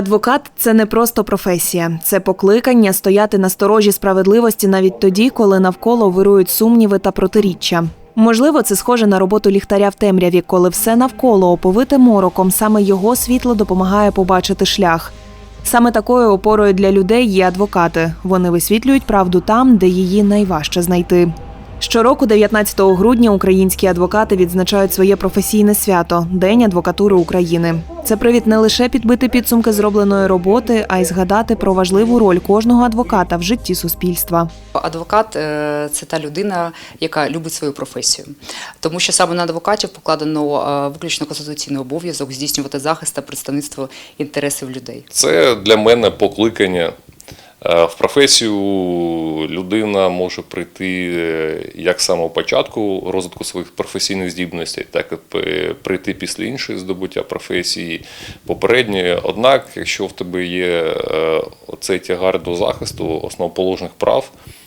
Адвокат це не просто професія, це покликання стояти на сторожі справедливості навіть тоді, коли навколо вирують сумніви та протиріччя. Можливо, це схоже на роботу ліхтаря в темряві, коли все навколо оповите мороком, саме його світло допомагає побачити шлях. Саме такою опорою для людей є адвокати. Вони висвітлюють правду там, де її найважче знайти. Щороку, 19 грудня, українські адвокати відзначають своє професійне свято День адвокатури України. Це привід не лише підбити підсумки зробленої роботи, а й згадати про важливу роль кожного адвоката в житті суспільства. Адвокат е, це та людина, яка любить свою професію, тому що саме на адвокатів покладено е, виключно конституційний обов'язок здійснювати захист та представництво інтересів людей. Це для мене покликання. Е, В професію людина може прийти е, як з самого початку розвитку своїх професійних здібностей, так і прийти після іншої здобуття професії попередньої. Однак, якщо в тебе є цей тягар до захисту основоположних прав е,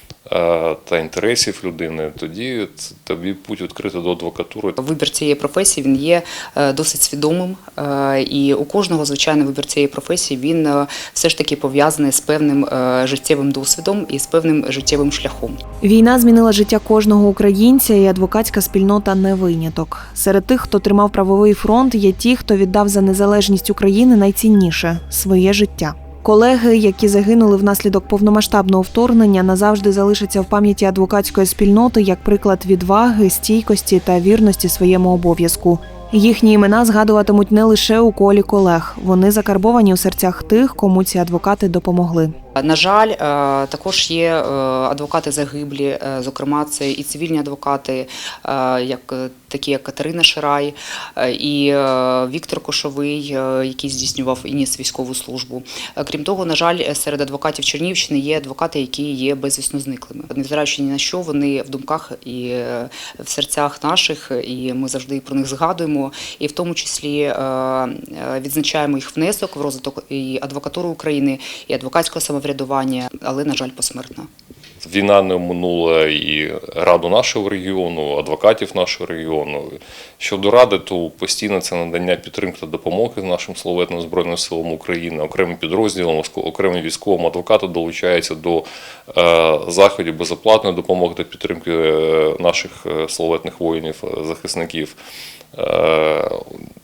та інтересів людини, тоді тобі путь відкрити до адвокатури. Вибір цієї професії він є е, досить свідомим, е, і у кожного звичайно вибір цієї професії він е, все ж таки пов'язаний з певним е, життєвим досвідом і з певним життєвим шляхом. Війна змінила життя кожного українця, і адвокатська спільнота не виняток. Серед тих, хто тримав правовий фронт, є ті, хто віддав за незалежність України найцінніше своє життя. Колеги, які загинули внаслідок повномасштабного вторгнення, назавжди залишаться в пам'яті адвокатської спільноти як приклад відваги, стійкості та вірності своєму обов'язку. Їхні імена згадуватимуть не лише у колі колег, вони закарбовані у серцях тих, кому ці адвокати допомогли. На жаль, е, також є е, адвокати загиблі, е, зокрема, це і цивільні адвокати, як такі як Катерина Ширай, і Віктор Кошовий, який здійснював і ніс військову службу. Крім того, на жаль, серед адвокатів Чернігівщини є адвокати, які є безвісно зниклими. Невзираючи ні на що, вони в думках і в серцях наших, і ми завжди про них згадуємо, і в тому числі відзначаємо їх внесок в розвиток і адвокатури України, і адвокатського самоврядування, але на жаль, посмертно. Війна не оминула і раду нашого регіону, адвокатів нашого регіону. Щодо ради, то постійно це надання підтримки та допомоги нашим славетним Збройним силам України, окремим підрозділам, окремим військовим адвокати долучаються до е, заходів безоплатної допомоги та підтримки е, наших е, славетних воїнів, захисників.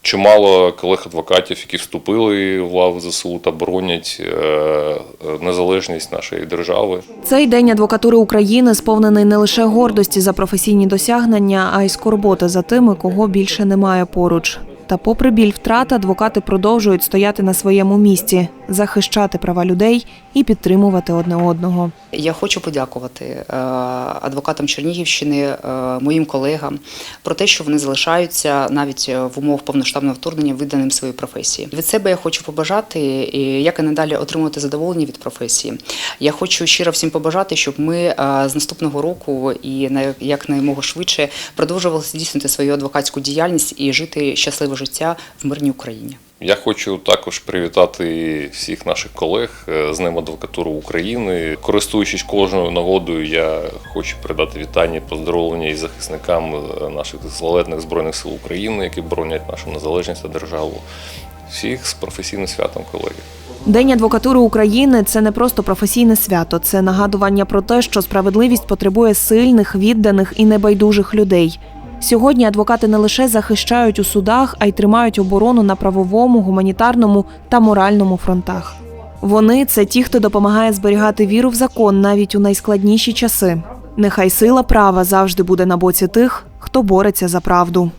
Е, Чимало колег-адвокатів, які вступили в лави ЗСУ та боронять е, незалежність нашої держави. Цей день адвокатури України сповнений не лише гордості за професійні досягнення, а й скорботи за тими, кого більше немає поруч. Та, попри біль втрат, адвокати продовжують стояти на своєму місці, захищати права людей і підтримувати одне одного. Я хочу подякувати е, адвокатам Чернігівщини, е, моїм колегам про те, що вони залишаються навіть е, в умовах повноштабного вторгнення виданим своїй професії. Від себе я хочу побажати, як і надалі отримувати задоволення від професії. Я хочу щиро всім побажати, щоб ми з наступного року і як наймого швидше продовжували здійснити свою адвокатську діяльність і жити щасливе життя в мирній Україні. Я хочу також привітати всіх наших колег е, з Днем адвокатури України. Користуючись кожною нагодою, я хочу передати вітання поздоровлення і захисникам е, наших славетних збройних сил України, які боронять нашу незалежність та державу. Всіх з професійним святом, колеги. День адвокатури України це не просто професійне свято, це нагадування про те, що справедливість потребує сильних, відданих і небайдужих людей. Сьогодні адвокати не лише захищають у судах, а й тримають оборону на правовому, гуманітарному та моральному фронтах. Вони це ті, хто допомагає зберігати віру в закон навіть у найскладніші часи. Нехай сила права завжди буде на боці тих, хто бореться за правду.